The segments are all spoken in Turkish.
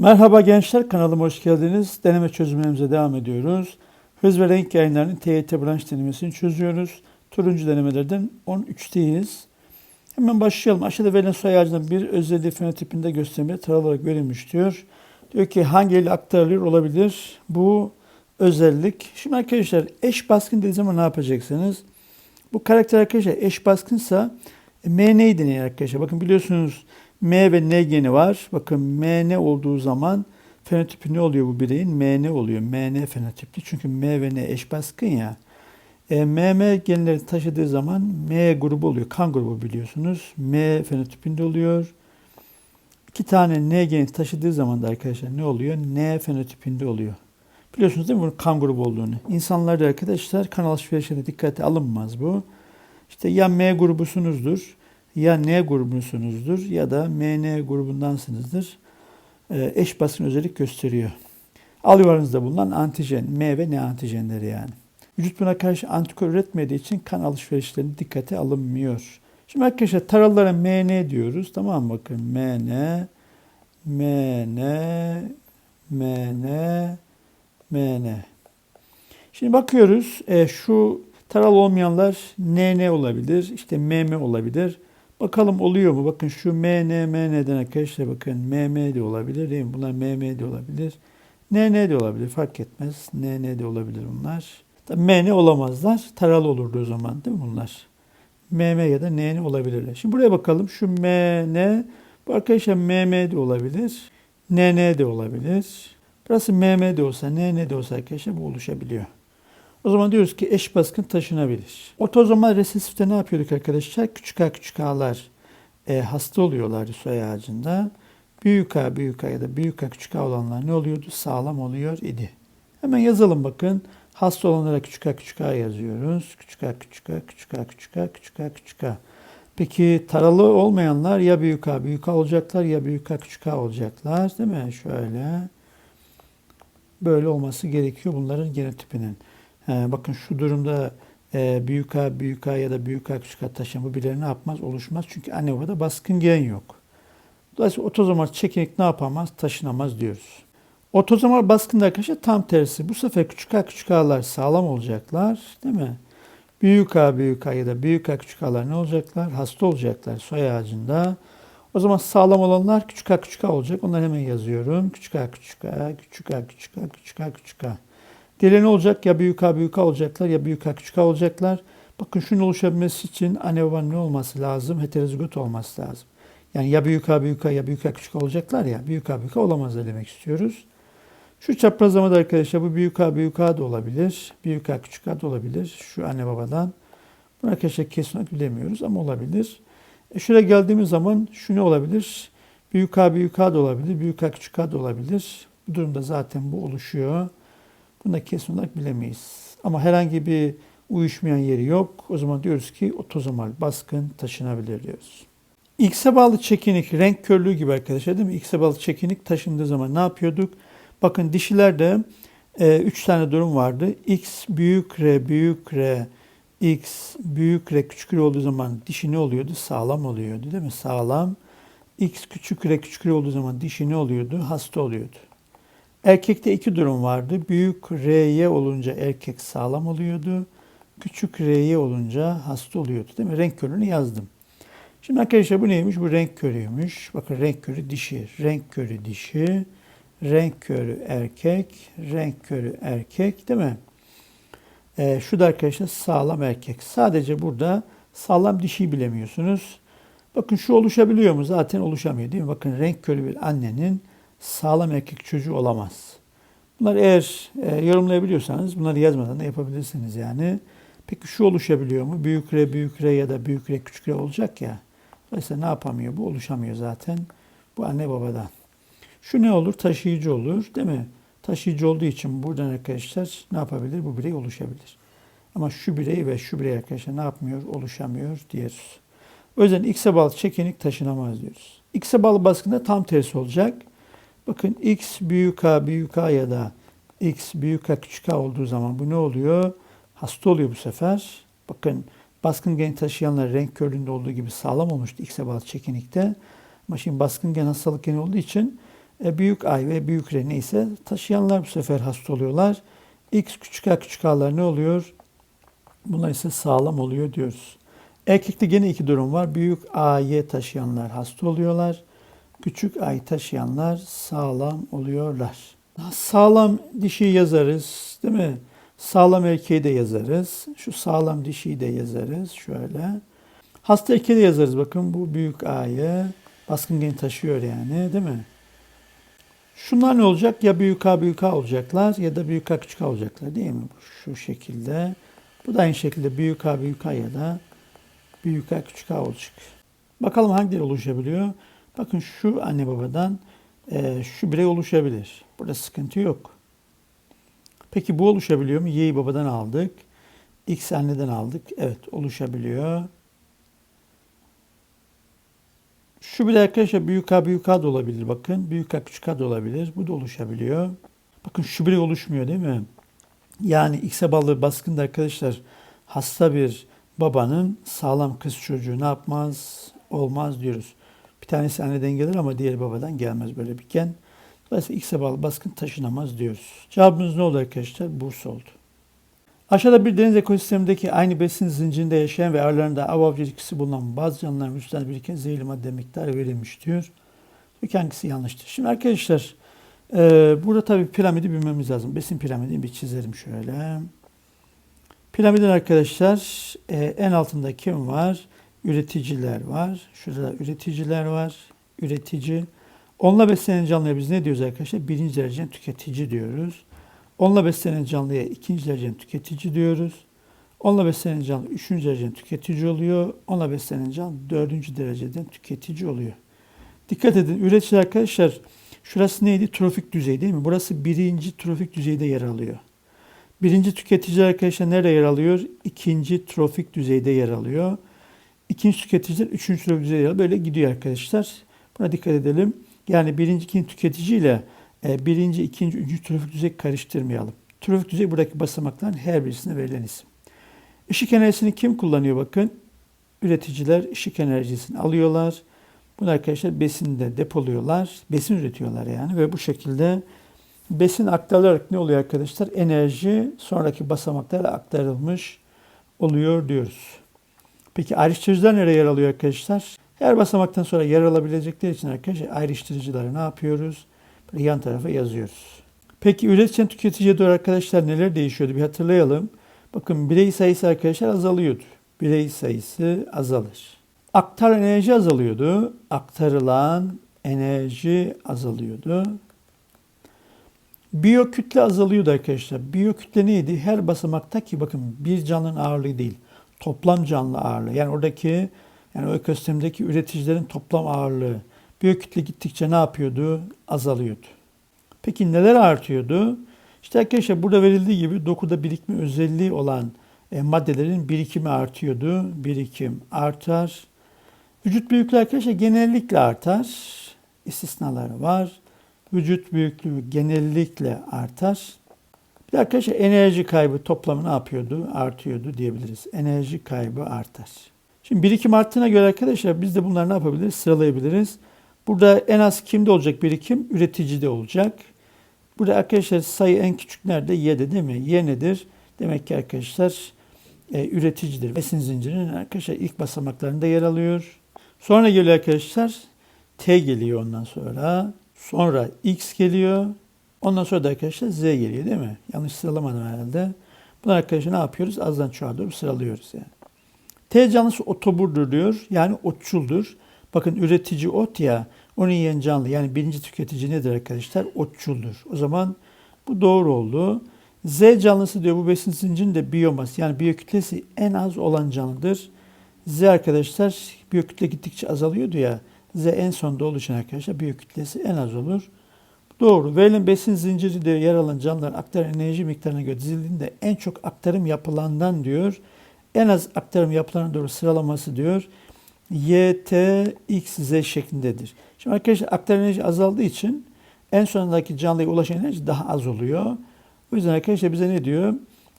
Merhaba gençler, kanalıma hoş geldiniz. Deneme çözümlerimize devam ediyoruz. Hız ve renk yayınlarının TYT branş denemesini çözüyoruz. Turuncu denemelerden 13'teyiz. Hemen başlayalım. Aşağıda verilen soy ağacının bir özelliği fenotipinde göstermeye tara olarak verilmiş diyor. Diyor ki hangi ile aktarılıyor olabilir bu özellik. Şimdi arkadaşlar eş baskın dediği zaman ne yapacaksınız? Bu karakter arkadaşlar eş baskınsa e, M neydi ne arkadaşlar? Bakın biliyorsunuz M ve N geni var. Bakın M ne olduğu zaman fenotipi ne oluyor bu bireyin? M ne oluyor? M ne fenotipli. Çünkü M ve N eş baskın ya. E, MM genleri taşıdığı zaman M grubu oluyor. Kan grubu biliyorsunuz. M fenotipinde oluyor. İki tane N geni taşıdığı zaman da arkadaşlar ne oluyor? N fenotipinde oluyor. Biliyorsunuz değil mi bunun kan grubu olduğunu? İnsanlarda arkadaşlar kan alışverişine dikkate alınmaz bu. İşte ya M grubusunuzdur, ya N grubusunuzdur ya da MN grubundansınızdır. Ee, eş baskın özellik gösteriyor. Alüvarınızda bulunan antijen, M ve N antijenleri yani. Vücut buna karşı antikor üretmediği için kan alışverişlerine dikkate alınmıyor. Şimdi arkadaşlar taralara MN diyoruz. Tamam mı? Bakın MN, MN, MN, MN. Şimdi bakıyoruz. E, şu taral olmayanlar NN olabilir. işte MM olabilir. Bakalım oluyor mu? Bakın şu MN, MN'den arkadaşlar bakın MM de olabilir değil mi? Bunlar MM de olabilir. NN de olabilir. Fark etmez. NN de olabilir bunlar. Tabii MN olamazlar. Taral olurdu o zaman değil mi bunlar? MM ya da NN olabilirler. Şimdi buraya bakalım. Şu MN bu arkadaşlar MM de olabilir. NN de olabilir. Burası MM de olsa, NN de olsa arkadaşlar bu oluşabiliyor. O zaman diyoruz ki eş baskın taşınabilir. Otozomal resesifte ne yapıyorduk arkadaşlar? Küçük A küçük A'lar e, hasta oluyorlardı soy ağacında. Büyük A büyük A ya da büyük A küçük A olanlar ne oluyordu? Sağlam oluyor idi. Hemen yazalım bakın. Hasta olanlara küçük A küçük A yazıyoruz. Küçük A küçük A küçük A küçük A küçük A küçük A. Peki taralı olmayanlar ya büyük A büyük A olacaklar ya büyük A küçük A olacaklar. Değil mi? Şöyle. Böyle olması gerekiyor bunların genotipinin. He, bakın şu durumda e, büyük A, büyük A ya da büyük A küçük A taşıyan bu birileri ne yapmaz? Oluşmaz. Çünkü anne babada baskın gen yok. Dolayısıyla otozomal çekinik ne yapamaz? Taşınamaz diyoruz. Otozomal baskında arkadaşlar tam tersi. Bu sefer küçük A küçük A'lar sağlam olacaklar. Değil mi? Büyük A büyük A ya da büyük A küçük A'lar ne olacaklar? Hasta olacaklar soy ağacında. O zaman sağlam olanlar küçük A küçük A olacak. Onları hemen yazıyorum. Küçük A küçük A, küçük A küçük A, küçük A küçük A. Diğerleri ne olacak? Ya büyük A büyük A olacaklar ya büyük A küçük A olacaklar. Bakın şunun oluşabilmesi için anne babanın ne olması lazım? Heterozigot olması lazım. Yani ya büyük A büyük A ya büyük A küçük A olacaklar ya büyük A büyük A olamazlar demek istiyoruz. Şu çaprazlamada arkadaşlar bu büyük A büyük A da olabilir. Büyük A küçük A da olabilir. Şu anne babadan. Bunu arkadaşlar kesin olarak bilemiyoruz ama olabilir. E şuraya geldiğimiz zaman şu ne olabilir? Büyük A büyük A da olabilir. Büyük A küçük A da olabilir. Bu durumda zaten bu oluşuyor. Bunu da kesin olarak bilemeyiz. Ama herhangi bir uyuşmayan yeri yok. O zaman diyoruz ki otozomal baskın taşınabilir diyoruz. X'e bağlı çekinik renk körlüğü gibi arkadaşlar değil mi? X'e bağlı çekinik taşındığı zaman ne yapıyorduk? Bakın dişilerde 3 e, tane durum vardı. X büyük R büyük R X büyük R küçük R olduğu zaman dişi ne oluyordu? Sağlam oluyordu değil mi? Sağlam. X küçük R küçük R olduğu zaman dişi ne oluyordu? Hasta oluyordu. Erkekte iki durum vardı. Büyük R'ye olunca erkek sağlam oluyordu. Küçük R'ye olunca hasta oluyordu değil mi? Renk körünü yazdım. Şimdi arkadaşlar bu neymiş? Bu renk körüymüş. Bakın renk körü dişi, renk körü dişi, renk körü erkek, renk körü erkek değil mi? Ee, şu da arkadaşlar sağlam erkek. Sadece burada sağlam dişiyi bilemiyorsunuz. Bakın şu oluşabiliyor mu? Zaten oluşamıyor değil mi? Bakın renk körü bir annenin sağlam erkek çocuğu olamaz. Bunlar eğer e, yorumlayabiliyorsanız bunları yazmadan da yapabilirsiniz yani. Peki şu oluşabiliyor mu? Büyük R, büyük R ya da büyük R, küçük R olacak ya. Dolayısıyla ne yapamıyor? Bu oluşamıyor zaten. Bu anne babadan. Şu ne olur? Taşıyıcı olur değil mi? Taşıyıcı olduğu için buradan arkadaşlar ne yapabilir? Bu birey oluşabilir. Ama şu birey ve şu birey arkadaşlar ne yapmıyor? Oluşamıyor diyoruz. O yüzden X'e bağlı çekinik taşınamaz diyoruz. X'e bağlı baskında tam tersi olacak. Bakın x büyük A büyük A ya da x büyük A küçük A olduğu zaman bu ne oluyor? Hasta oluyor bu sefer. Bakın baskın gen taşıyanlar renk körlüğünde olduğu gibi sağlam olmuştu x'e bağlı çekinikte. Ama şimdi baskın gen hastalık geni olduğu için E, büyük ay ve büyük R neyse taşıyanlar bu sefer hasta oluyorlar. X küçük a küçük a'lar ne oluyor? Bunlar ise sağlam oluyor diyoruz. Erkekte gene iki durum var. Büyük A'yı taşıyanlar hasta oluyorlar. Küçük A'yı taşıyanlar sağlam oluyorlar. Sağlam dişiyi yazarız değil mi? Sağlam erkeği de yazarız. Şu sağlam dişiyi de yazarız. Şöyle. Hasta erkeği de yazarız. Bakın bu büyük A'yı baskın geni taşıyor yani değil mi? Şunlar ne olacak? Ya büyük A büyük A olacaklar ya da büyük A küçük A olacaklar değil mi? Şu şekilde. Bu da aynı şekilde büyük A büyük A ya da büyük A küçük A olacak. Bakalım hangileri oluşabiliyor? Bakın şu anne babadan e, şu birey oluşabilir. Burada sıkıntı yok. Peki bu oluşabiliyor mu? Y'yi babadan aldık. X anneden aldık. Evet oluşabiliyor. Şu bir arkadaşlar büyük A büyük A da olabilir bakın. Büyük A küçük A da olabilir. Bu da oluşabiliyor. Bakın şu bile oluşmuyor değil mi? Yani X'e bağlı baskında arkadaşlar hasta bir babanın sağlam kız çocuğu ne yapmaz? Olmaz diyoruz. Bir tanesi anneden gelir ama diğeri babadan gelmez böyle bir gen. Dolayısıyla X'e bağlı baskın taşınamaz diyoruz. Cevabımız ne oldu arkadaşlar? Bursa oldu. Aşağıda bir deniz ekosistemindeki aynı besin zincirinde yaşayan ve aralarında av avcı ilişkisi bulunan bazı canlıların vücutlarında biriken zehirli madde miktarı verilmiş diyor. Peki hangisi yanlıştır? Şimdi arkadaşlar e, burada tabii piramidi bilmemiz lazım. Besin piramidini bir çizelim şöyle. Piramidin arkadaşlar e, en altında kim var? Üreticiler var. Şurada üreticiler var. Üretici. Onunla beslenen canlıya biz ne diyoruz arkadaşlar? Birinci dereceden tüketici diyoruz. Onunla beslenen canlıya ikinci dereceden tüketici diyoruz. Onunla beslenen canlı üçüncü dereceden tüketici oluyor. Onunla beslenen canlı dördüncü dereceden tüketici oluyor. Dikkat edin üretici arkadaşlar şurası neydi? Trofik düzey değil mi? Burası birinci trofik düzeyde yer alıyor. Birinci tüketici arkadaşlar nerede yer alıyor? İkinci trofik düzeyde yer alıyor. İkinci tüketiciler üçüncü yer alıyor. Böyle gidiyor arkadaşlar. Buna dikkat edelim. Yani birinci, ikinci tüketiciyle e, birinci, ikinci, üçüncü trafik düzey karıştırmayalım. Trafik düzey buradaki basamakların her birisine verilen isim. Işık enerjisini kim kullanıyor bakın? Üreticiler ışık enerjisini alıyorlar. Bunu arkadaşlar besinde depoluyorlar. Besin üretiyorlar yani ve bu şekilde besin aktarılarak ne oluyor arkadaşlar? Enerji sonraki basamaklara aktarılmış oluyor diyoruz. Peki ayrıştırıcılar nereye yer alıyor arkadaşlar? Her basamaktan sonra yer alabilecekleri için arkadaşlar ayrıştırıcıları ne yapıyoruz? Böyle yan tarafa yazıyoruz. Peki üreticiden tüketiciye doğru arkadaşlar neler değişiyordu bir hatırlayalım. Bakın birey sayısı arkadaşlar azalıyordu. Birey sayısı azalır. Aktaran enerji azalıyordu. Aktarılan enerji azalıyordu. Biyokütle azalıyordu arkadaşlar. Biyokütle neydi? Her basamaktaki bakın bir canlının ağırlığı değil. Toplam canlı ağırlığı. Yani oradaki yani o ekosistemdeki üreticilerin toplam ağırlığı. Biyokütle gittikçe ne yapıyordu? Azalıyordu. Peki neler artıyordu? İşte arkadaşlar burada verildiği gibi dokuda birikme özelliği olan e, maddelerin birikimi artıyordu. Birikim artar. Vücut büyüklüğü arkadaşlar genellikle artar. İstisnaları var. Vücut büyüklüğü genellikle artar. Bir de arkadaşlar enerji kaybı toplamı ne yapıyordu? Artıyordu diyebiliriz. Enerji kaybı artar. Şimdi birikim arttığına göre arkadaşlar biz de bunları ne yapabiliriz? Sıralayabiliriz. Burada en az kimde olacak birikim? Üreticide olacak. Burada arkadaşlar sayı en küçük nerede? Y'de değil mi? Y nedir? Demek ki arkadaşlar e, üreticidir. Besin zincirinin arkadaşlar ilk basamaklarında yer alıyor. Sonra geliyor arkadaşlar T geliyor ondan sonra. Sonra X geliyor. Ondan sonra da arkadaşlar Z geliyor değil mi? Yanlış sıralamadım herhalde. Bunlar arkadaşlar ne yapıyoruz? Azdan çoğa doğru sıralıyoruz yani. T canlısı otoburdur diyor. Yani otçuldur. Bakın üretici ot ya. Onu yiyen canlı. Yani birinci tüketici nedir arkadaşlar? Otçuldur. O zaman bu doğru oldu. Z canlısı diyor bu besin zincirinde biyomas yani biyokütlesi en az olan canlıdır. Z arkadaşlar biyokütle gittikçe azalıyordu ya. Z en sonda oluşan arkadaşlar biyokütlesi en az olur. Doğru. Verilen besin zinciri yer alan canlılar aktaran enerji miktarına göre dizildiğinde en çok aktarım yapılandan diyor. En az aktarım yapılarına doğru sıralaması diyor. Y, T, X, Z şeklindedir. Şimdi arkadaşlar aktaran enerji azaldığı için en sonundaki canlıya ulaşan enerji daha az oluyor. O yüzden arkadaşlar bize ne diyor?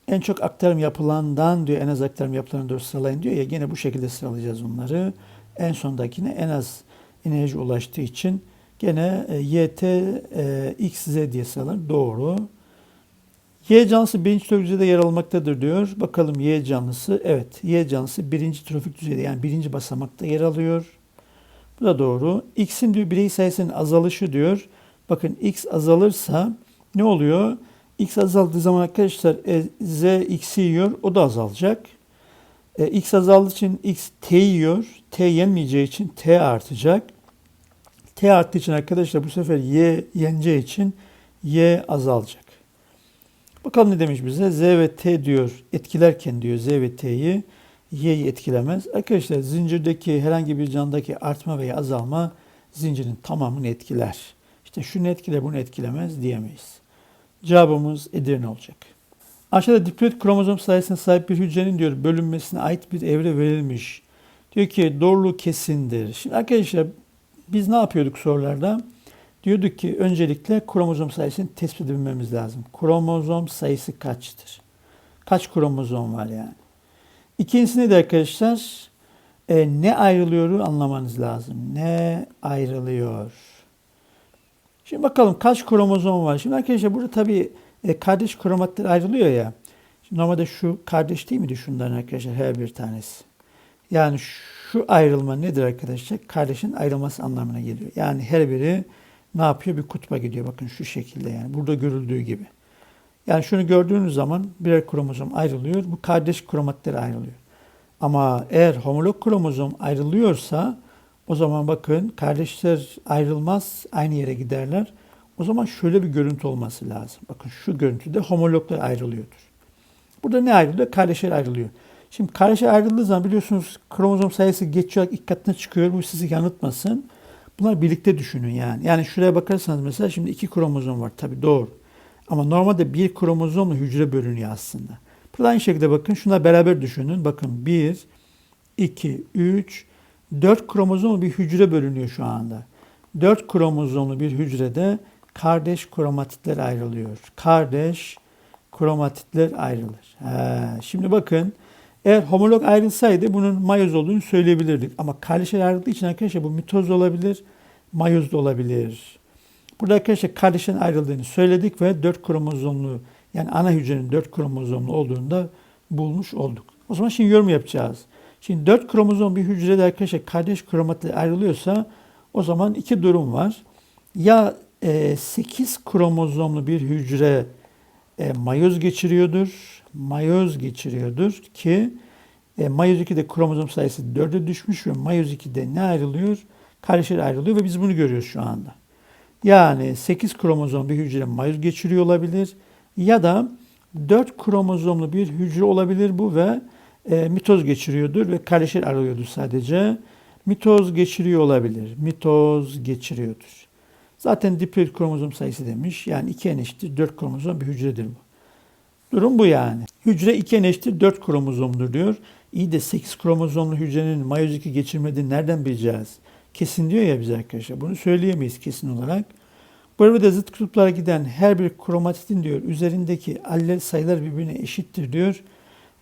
En çok aktarım yapılandan diyor, en az aktarım yapılarına doğru sıralayın diyor ya. Gene bu şekilde sıralayacağız onları. En sondakine en az enerji ulaştığı için Gene e, YT e, XZ diye sayılır. Doğru. Y canlısı birinci trofik düzeyde yer almaktadır diyor. Bakalım Y canlısı. Evet Y canlısı birinci trofik düzeyde yani birinci basamakta yer alıyor. Bu da doğru. X'in diyor birey sayısının azalışı diyor. Bakın X azalırsa ne oluyor? X azaldığı zaman arkadaşlar e, Z X'i yiyor. O da azalacak. E, X azaldığı için X T yiyor. T yenmeyeceği için T artacak. T arttığı için arkadaşlar bu sefer Y yeneceği için Y azalacak. Bakalım ne demiş bize? Z ve T diyor etkilerken diyor Z ve T'yi Y'yi etkilemez. Arkadaşlar zincirdeki herhangi bir candaki artma veya azalma zincirin tamamını etkiler. İşte şunu etkiler bunu etkilemez diyemeyiz. Cevabımız Edirne olacak. Aşağıda diploid kromozom sayısına sahip bir hücrenin diyor bölünmesine ait bir evre verilmiş. Diyor ki doğruluğu kesindir. Şimdi arkadaşlar biz ne yapıyorduk sorularda? Diyorduk ki öncelikle kromozom sayısını tespit edebilmemiz lazım. Kromozom sayısı kaçtır? Kaç kromozom var yani? İkincisi neydi arkadaşlar? E, ne ayrılıyoru anlamanız lazım. Ne ayrılıyor? Şimdi bakalım kaç kromozom var? Şimdi arkadaşlar burada tabii e, kardeş kromatlar ayrılıyor ya. Şimdi normalde şu kardeş değil miydi şundan arkadaşlar her bir tanesi? Yani şu ayrılma nedir arkadaşlar? Kardeşin ayrılması anlamına geliyor. Yani her biri ne yapıyor? Bir kutba gidiyor. Bakın şu şekilde yani. Burada görüldüğü gibi. Yani şunu gördüğünüz zaman birer kromozom ayrılıyor. Bu kardeş kromatları ayrılıyor. Ama eğer homolog kromozom ayrılıyorsa o zaman bakın kardeşler ayrılmaz, aynı yere giderler. O zaman şöyle bir görüntü olması lazım. Bakın şu görüntüde homologlar ayrılıyordur. Burada ne ayrılıyor? Kardeşler ayrılıyor. Şimdi kardeşler ayrıldığı zaman biliyorsunuz kromozom sayısı geçiyor, ilk katına çıkıyor. Bu sizi yanıltmasın. Bunlar birlikte düşünün yani. Yani şuraya bakarsanız mesela şimdi iki kromozom var. Tabii doğru. Ama normalde bir kromozomla hücre bölünüyor aslında. Burada aynı şekilde bakın şuna beraber düşünün. Bakın 1, 2, 3, 4 kromozomlu bir hücre bölünüyor şu anda. 4 kromozomlu bir hücrede kardeş kromatitler ayrılıyor. Kardeş kromatitler ayrılır. He, şimdi bakın eğer homolog ayrılsaydı bunun mayoz olduğunu söyleyebilirdik. Ama kardeşler ayrıldığı için arkadaşlar bu mitoz olabilir, mayoz da olabilir. Burada arkadaşlar kardeşlerin ayrıldığını söyledik ve 4 kromozomlu yani ana hücrenin 4 kromozomlu olduğunu da bulmuş olduk. O zaman şimdi yorum yapacağız. Şimdi 4 kromozom bir hücrede arkadaşlar kardeş kromatlar ayrılıyorsa o zaman iki durum var. Ya e, 8 kromozomlu bir hücre e, mayoz geçiriyordur. Mayoz geçiriyordur ki e, mayoz 2'de kromozom sayısı 4'e düşmüş ve mayoz 2'de ne ayrılıyor? Kardeşler ayrılıyor ve biz bunu görüyoruz şu anda. Yani 8 kromozom bir hücre mayoz geçiriyor olabilir ya da 4 kromozomlu bir hücre olabilir bu ve e, mitoz geçiriyordur ve kardeşler arıyordur sadece. Mitoz geçiriyor olabilir. Mitoz geçiriyordur. Zaten diploid kromozom sayısı demiş. Yani 2 en eşittir 4 kromozom bir hücredir bu. Durum bu yani. Hücre 2 en eşittir 4 kromozomdur diyor. İyi de 8 kromozomlu hücrenin mayoz 2 geçirmediğini nereden bileceğiz? Kesin diyor ya bize arkadaşlar. Bunu söyleyemeyiz kesin olarak. Bu arada zıt kutuplara giden her bir kromatitin diyor üzerindeki allel sayılar birbirine eşittir diyor.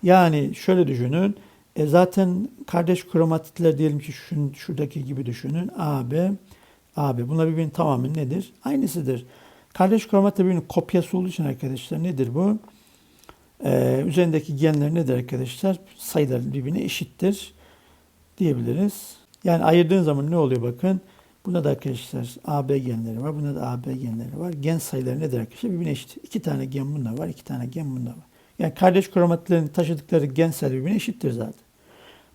Yani şöyle düşünün. E zaten kardeş kromatitler diyelim ki şun, şuradaki gibi düşünün. AB, AB. Bunlar birbirinin tamamen nedir? Aynısıdır. Kardeş kromatitler birbirinin kopyası olduğu için arkadaşlar nedir bu? Ee, üzerindeki genler nedir arkadaşlar? Sayılar birbirine eşittir diyebiliriz. Yani ayırdığın zaman ne oluyor bakın. Bunda da arkadaşlar AB genleri var. Bunda da AB genleri var. Gen sayıları nedir arkadaşlar? Birbirine eşit. İki tane gen bunda var. iki tane gen bunda var. Yani kardeş kromatitlerin taşıdıkları gen sayıları birbirine eşittir zaten.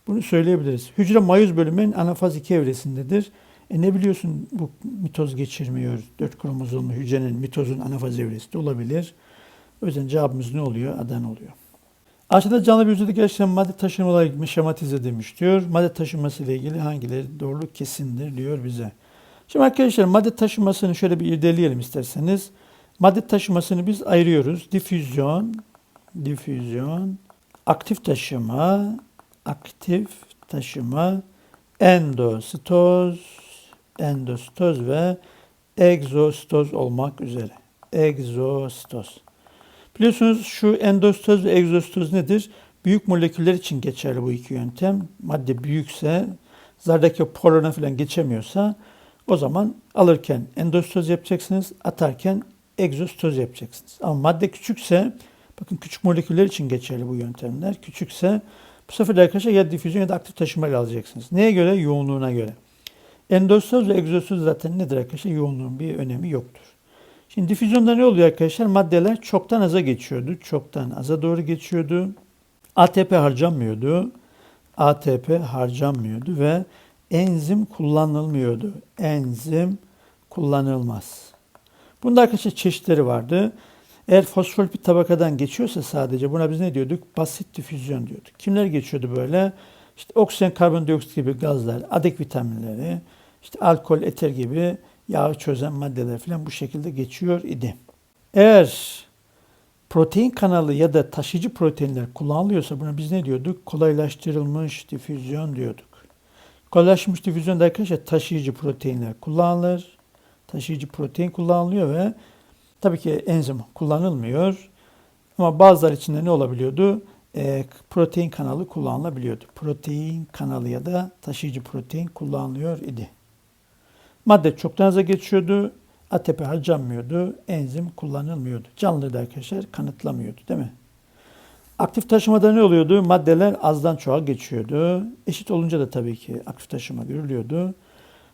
Bunu söyleyebiliriz. Hücre mayöz bölümünün anafaz 2 evresindedir. E ne biliyorsun bu mitoz geçirmiyor. 4 kromozomlu hücrenin mitozun anafaz evresi de olabilir. O yüzden cevabımız ne oluyor? Adana oluyor. Aşağıda canlı bir hücrede gerçekten madde taşımaları şematize edilmiş diyor. Madde taşıması ile ilgili hangileri doğruluk kesindir diyor bize. Şimdi arkadaşlar madde taşımasını şöyle bir irdeleyelim isterseniz. Madde taşımasını biz ayırıyoruz. Difüzyon, difüzyon, aktif taşıma, aktif taşıma, endositoz, endositoz ve egzositoz olmak üzere. Egzositoz. Biliyorsunuz şu endositoz ve egzositoz nedir? Büyük moleküller için geçerli bu iki yöntem. Madde büyükse, zardaki porona falan geçemiyorsa O zaman alırken endositoz yapacaksınız, atarken egzositoz yapacaksınız. Ama madde küçükse, bakın küçük moleküller için geçerli bu yöntemler. Küçükse bu sefer arkadaşlar ya difüzyon ya da aktif taşımayla alacaksınız. Neye göre? Yoğunluğuna göre. Endositoz ve egzositoz zaten nedir arkadaşlar? Yoğunluğun bir önemi yoktur. Şimdi difüzyonda ne oluyor arkadaşlar? Maddeler çoktan aza geçiyordu. Çoktan aza doğru geçiyordu. ATP harcanmıyordu. ATP harcanmıyordu ve enzim kullanılmıyordu. Enzim kullanılmaz. Bunda arkadaşlar çeşitleri vardı. Eğer fosfolipid tabakadan geçiyorsa sadece buna biz ne diyorduk? Basit difüzyon diyorduk. Kimler geçiyordu böyle? İşte oksijen, karbondioksit gibi gazlar, adik vitaminleri, işte alkol, eter gibi yağı çözen maddeler falan bu şekilde geçiyor idi. Eğer protein kanalı ya da taşıyıcı proteinler kullanılıyorsa buna biz ne diyorduk? Kolaylaştırılmış difüzyon diyorduk. Kolaylaştırılmış difüzyonda arkadaşlar taşıyıcı proteinler kullanılır. Taşıyıcı protein kullanılıyor ve tabii ki enzim kullanılmıyor. Ama bazıları içinde ne olabiliyordu? E, protein kanalı kullanılabiliyordu. Protein kanalı ya da taşıyıcı protein kullanılıyor idi. Madde çoktan aza geçiyordu. ATP harcanmıyordu. Enzim kullanılmıyordu. Canlı da arkadaşlar kanıtlamıyordu değil mi? Aktif taşımada ne oluyordu? Maddeler azdan çoğa geçiyordu. Eşit olunca da tabii ki aktif taşıma görülüyordu.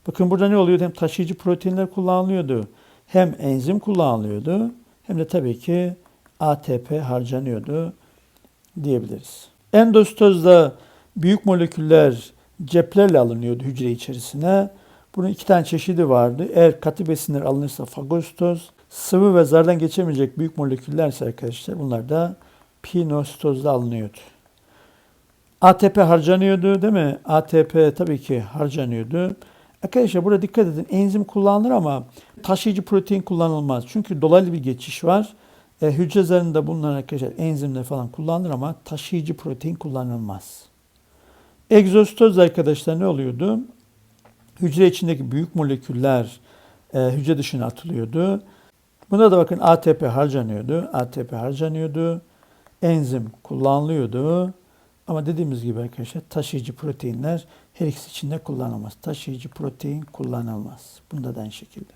Bakın burada ne oluyordu? Hem taşıyıcı proteinler kullanılıyordu. Hem enzim kullanılıyordu. Hem de tabii ki ATP harcanıyordu diyebiliriz. Endostozda büyük moleküller ceplerle alınıyordu hücre içerisine. Bunun iki tane çeşidi vardı. Eğer katı besinler alınırsa fagostoz, sıvı ve zardan geçemeyecek büyük moleküllerse arkadaşlar bunlar da pinostozda alınıyordu. ATP harcanıyordu değil mi? ATP tabii ki harcanıyordu. Arkadaşlar burada dikkat edin. Enzim kullanılır ama taşıyıcı protein kullanılmaz. Çünkü dolaylı bir geçiş var. E, hücre zarında bulunan arkadaşlar enzimler falan kullanılır ama taşıyıcı protein kullanılmaz. Egzostoz arkadaşlar ne oluyordu? Hücre içindeki büyük moleküller e, hücre dışına atılıyordu. Buna da bakın ATP harcanıyordu. ATP harcanıyordu. Enzim kullanılıyordu. Ama dediğimiz gibi arkadaşlar taşıyıcı proteinler her ikisi içinde kullanılmaz. Taşıyıcı protein kullanılmaz. Bunda da aynı şekilde.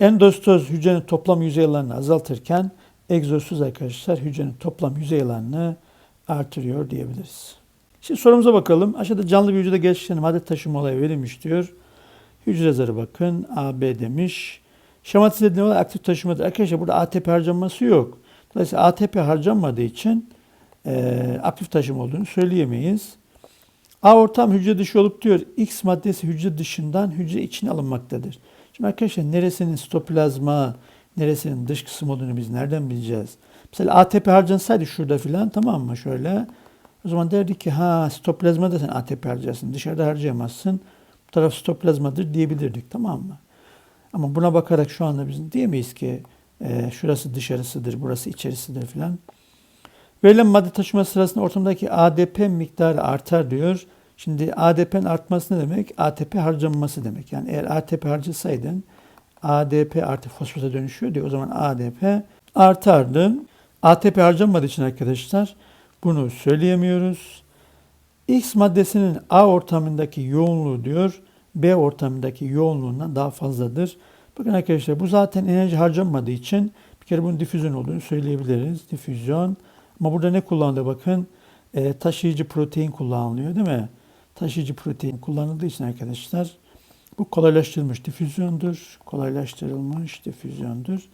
Endostoz hücrenin toplam yüzey alanını azaltırken egzostoz arkadaşlar hücrenin toplam yüzey alanını artırıyor diyebiliriz. Şimdi sorumuza bakalım. Aşağıda canlı bir hücrede gerçekleşen madde taşıma olayı verilmiş diyor. Hücre zarı bakın. AB demiş. Şematize edilen olay aktif taşımadır. Arkadaşlar burada ATP harcanması yok. Dolayısıyla ATP harcanmadığı için e, aktif taşıma olduğunu söyleyemeyiz. A ortam hücre dışı olup diyor X maddesi hücre dışından hücre içine alınmaktadır. Şimdi arkadaşlar neresinin sitoplazma, neresinin dış kısım olduğunu biz nereden bileceğiz? Mesela ATP harcansaydı şurada filan tamam mı şöyle. O zaman derdik ki ha sitoplazmada sen ATP harcarsın. Dışarıda harcayamazsın. Bu taraf sitoplazmadır diyebilirdik tamam mı? Ama buna bakarak şu anda biz diyemeyiz ki e, şurası dışarısıdır, burası içerisidir filan. Verilen madde taşıma sırasında ortamdaki ADP miktarı artar diyor. Şimdi ADP'nin artması ne demek? ATP harcanması demek. Yani eğer ATP harcasaydın ADP artı fosfata dönüşüyor diyor. O zaman ADP artardı. ATP harcanmadığı için arkadaşlar bunu söyleyemiyoruz. X maddesinin A ortamındaki yoğunluğu diyor B ortamındaki yoğunluğundan daha fazladır. Bakın arkadaşlar bu zaten enerji harcanmadığı için bir kere bunun difüzyon olduğunu söyleyebiliriz. Difüzyon. Ama burada ne kullanılıyor bakın. E, taşıyıcı protein kullanılıyor değil mi? Taşıyıcı protein kullanıldığı için arkadaşlar bu kolaylaştırılmış difüzyondur. Kolaylaştırılmış difüzyondur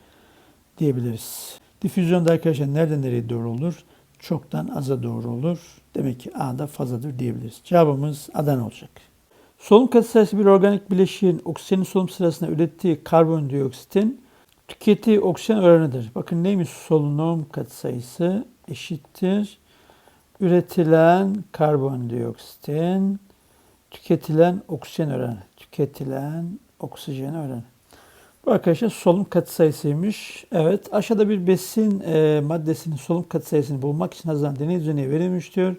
diyebiliriz. Difüzyonda arkadaşlar nereden nereye doğru olur? Çoktan aza doğru olur. Demek ki A'da fazladır diyebiliriz. Cevabımız Adana olacak. Solunum katsayısı bir organik bileşiğin oksijenin solunum sırasında ürettiği karbondioksitin tükettiği oksijen oranıdır. Bakın neymiş solunum katsayısı eşittir. Üretilen karbondioksitin tüketilen oksijen oranı. Tüketilen oksijen oranı. Bu arkadaşlar solunum katsayısıymış. Evet aşağıda bir besin e, maddesinin solunum katsayısını bulmak için hazırlanan deney düzeni verilmiş diyor.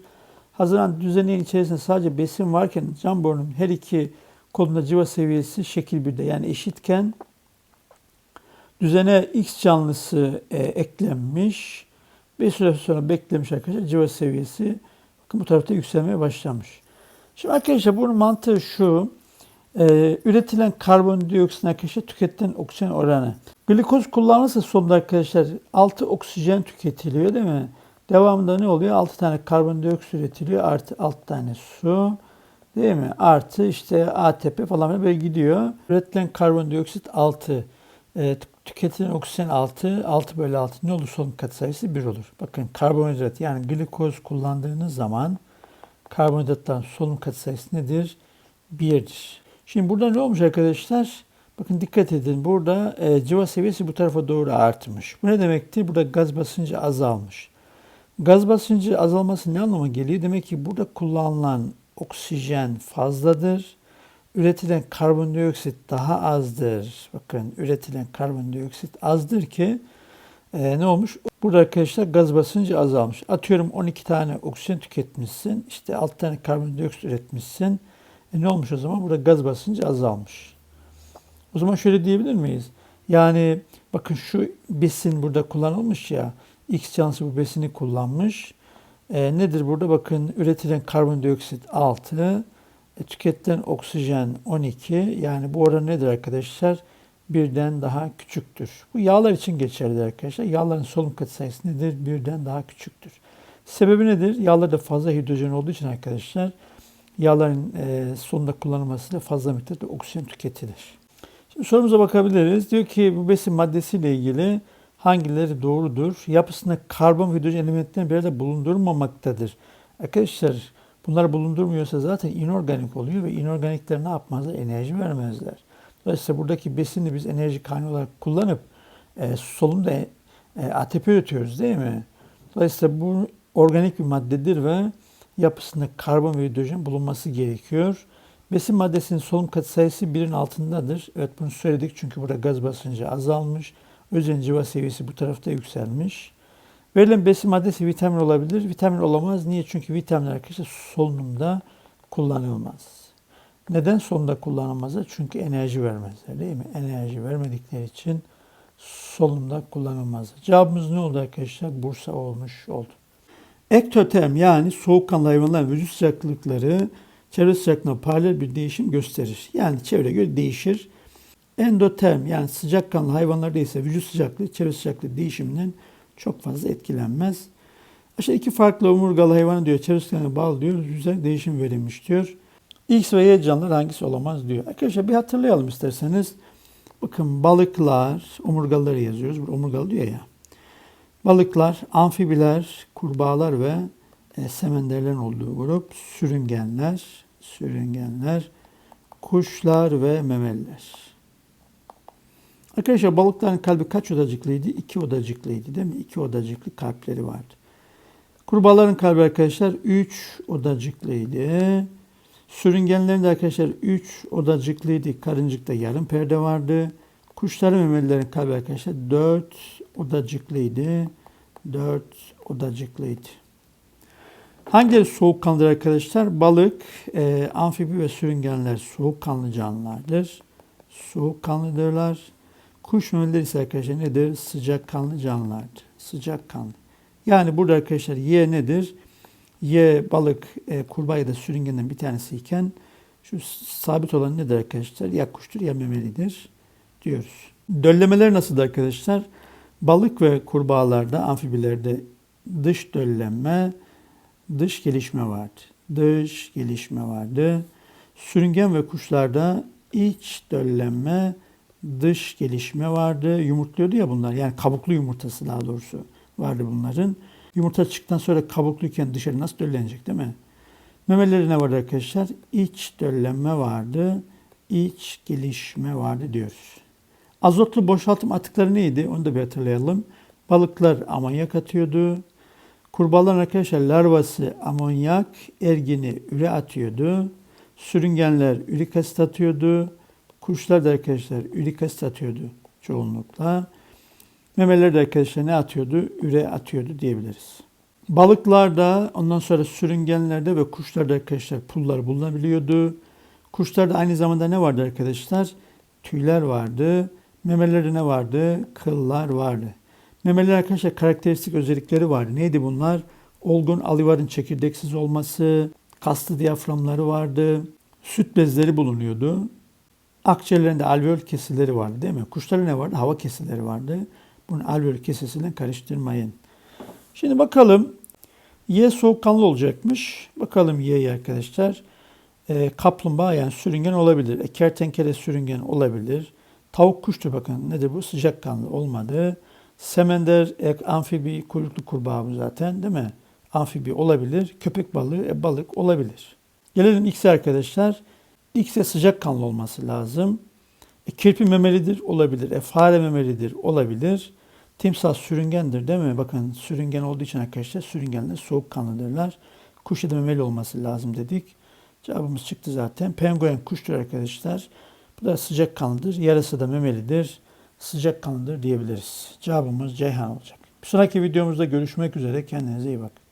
Hazırlanan düzeneğin içerisinde sadece besin varken cam borunun her iki kolunda civa seviyesi şekil 1'de yani eşitken düzene X canlısı e, eklenmiş. Bir süre sonra beklemiş arkadaşlar civa seviyesi bu tarafta yükselmeye başlamış. Şimdi arkadaşlar bunun mantığı şu. Ee, üretilen karbondioksit arkadaşlar tüketilen oksijen oranı. Glikoz kullanılırsa solunda arkadaşlar 6 oksijen tüketiliyor değil mi? Devamında ne oluyor? 6 tane karbondioksit üretiliyor artı 6 tane su. Değil mi? Artı işte ATP falan böyle gidiyor. Üretilen karbondioksit 6. E, tüketilen oksijen 6. 6 bölü 6 ne olur? Solunum katsayısı 1 olur. Bakın karbonhidrat yani glikoz kullandığınız zaman karbonhidratların solunum katsayısı nedir? 1'dir. Şimdi burada ne olmuş arkadaşlar? Bakın dikkat edin. Burada e, civa seviyesi bu tarafa doğru artmış. Bu ne demektir? Burada gaz basıncı azalmış. Gaz basıncı azalması ne anlama geliyor? Demek ki burada kullanılan oksijen fazladır. Üretilen karbondioksit daha azdır. Bakın üretilen karbondioksit azdır ki e, ne olmuş? Burada arkadaşlar gaz basıncı azalmış. Atıyorum 12 tane oksijen tüketmişsin. İşte 6 tane karbondioksit üretmişsin. E ne olmuş o zaman? Burada gaz basıncı azalmış. O zaman şöyle diyebilir miyiz? Yani bakın şu besin burada kullanılmış ya. X canlısı bu besini kullanmış. E, nedir burada? Bakın üretilen karbondioksit 6, e, tüketilen oksijen 12. Yani bu oran nedir arkadaşlar? Birden daha küçüktür. Bu yağlar için geçerli arkadaşlar. Yağların solunum katsayısı nedir? Birden daha küçüktür. Sebebi nedir? Yağlarda fazla hidrojen olduğu için arkadaşlar yağların e, sonunda kullanılmasıyla fazla miktarda oksijen tüketilir. Şimdi sorumuza bakabiliriz. Diyor ki bu besin maddesiyle ilgili hangileri doğrudur? Yapısında karbon ve hidrojen elementlerini bir arada bulundurmamaktadır. Arkadaşlar bunlar bulundurmuyorsa zaten inorganik oluyor ve inorganikler ne yapmazlar? Enerji vermezler. Dolayısıyla buradaki besini biz enerji kaynağı olarak kullanıp e, solunda e, ATP üretiyoruz değil mi? Dolayısıyla bu organik bir maddedir ve yapısında karbon ve hidrojen bulunması gerekiyor. Besin maddesinin solunum katsayısı birin altındadır. Evet bunu söyledik çünkü burada gaz basıncı azalmış. Özen civa seviyesi bu tarafta yükselmiş. Verilen besin maddesi vitamin olabilir. Vitamin olamaz. Niye? Çünkü vitaminler arkadaşlar solunumda kullanılmaz. Neden solunumda kullanılmazlar? Çünkü enerji vermezler değil mi? Enerji vermedikleri için solunumda kullanılmazlar. Cevabımız ne oldu arkadaşlar? Bursa olmuş oldu. Ektoterm yani soğukkanlı hayvanların vücut sıcaklıkları çevre sıcaklığına paralel bir değişim gösterir. Yani çevre göre değişir. Endoterm yani sıcakkanlı hayvanlarda ise vücut sıcaklığı çevre sıcaklığı değişiminden çok fazla etkilenmez. Aşağı iki farklı omurgalı hayvanı diyor çevre sıcaklığına bağlı diyor. Güzel değişim verilmiş diyor. X ve Y canlılar hangisi olamaz diyor. Arkadaşlar bir hatırlayalım isterseniz. Bakın balıklar, omurgalıları yazıyoruz. Burada omurgalı diyor ya. Balıklar, amfibiler, kurbağalar ve e, semenderlerin olduğu grup. Sürüngenler, sürüngenler, kuşlar ve memeliler. Arkadaşlar balıkların kalbi kaç odacıklıydı? İki odacıklıydı değil mi? İki odacıklı kalpleri vardı. Kurbağaların kalbi arkadaşlar üç odacıklıydı. Sürüngenlerin de arkadaşlar üç odacıklıydı. Karıncıkta yarım perde vardı. Kuşların memelilerin kalbi arkadaşlar dört odacıklıydı. Dört odacıklıydı. Hangileri soğukkanlıdır arkadaşlar? Balık, e, amfibi ve sürüngenler soğukkanlı canlılardır. Soğukkanlıdırlar. Kuş memelileri ise arkadaşlar nedir? Sıcakkanlı canlılardır. Sıcakkanlı. Yani burada arkadaşlar Y nedir? Y balık, e, kurbağa ya da sürüngenden bir tanesi iken şu sabit olan nedir arkadaşlar? Ya kuştur ya memelidir diyoruz. Döllemeler nasıl arkadaşlar? Balık ve kurbağalarda, amfibilerde dış döllenme, dış gelişme vardı. Dış gelişme vardı. Sürüngen ve kuşlarda iç döllenme, dış gelişme vardı. Yumurtluyordu ya bunlar. Yani kabuklu yumurtası daha doğrusu vardı bunların. Yumurta çıktıktan sonra kabukluyken dışarı nasıl döllenecek değil mi? Memeleri ne vardı arkadaşlar? İç döllenme vardı. iç gelişme vardı diyoruz. Azotlu boşaltım atıkları neydi? Onu da bir hatırlayalım. Balıklar amonyak atıyordu. Kurbağaların arkadaşlar larvası amonyak, ergini üre atıyordu. Sürüngenler ürik asit atıyordu. Kuşlar da arkadaşlar ürik asit atıyordu çoğunlukla. Memeler de arkadaşlar ne atıyordu? Üre atıyordu diyebiliriz. Balıklarda ondan sonra sürüngenlerde ve kuşlarda arkadaşlar pullar bulunabiliyordu. Kuşlarda aynı zamanda ne vardı arkadaşlar? Tüyler vardı. Memelerde ne vardı? Kıllar vardı. Memeler arkadaşlar karakteristik özellikleri vardı. Neydi bunlar? Olgun alivarın çekirdeksiz olması, kaslı diyaframları vardı, süt bezleri bulunuyordu. Akciğerlerinde alveol kesileri vardı değil mi? Kuşların ne vardı? Hava kesileri vardı. Bunu alveol kesesiyle karıştırmayın. Şimdi bakalım Y soğukkanlı olacakmış. Bakalım Y'yi arkadaşlar. E, kaplumbağa yani sürüngen olabilir. E, kertenkele sürüngen olabilir. Tavuk kuştur bakın. Nedir bu? Sıcakkanlı olmadı. Semender e, amfibi kuyruklu kurbağa bu zaten değil mi? Amfibi olabilir. Köpek balığı e, balık olabilir. Gelelim X'e arkadaşlar. X'e sıcakkanlı olması lazım. E, kirpi memelidir olabilir. E, fare memelidir olabilir. Timsah sürüngendir değil mi? Bakın sürüngen olduğu için arkadaşlar sürüngenler soğukkanlıdırlar. Kuş da memeli olması lazım dedik. Cevabımız çıktı zaten. Penguen kuştur arkadaşlar. Bu da sıcakkanlıdır. Yarısı da memelidir. Sıcakkanlıdır diyebiliriz. Cevabımız Ceyhan olacak. Bir sonraki videomuzda görüşmek üzere. Kendinize iyi bakın.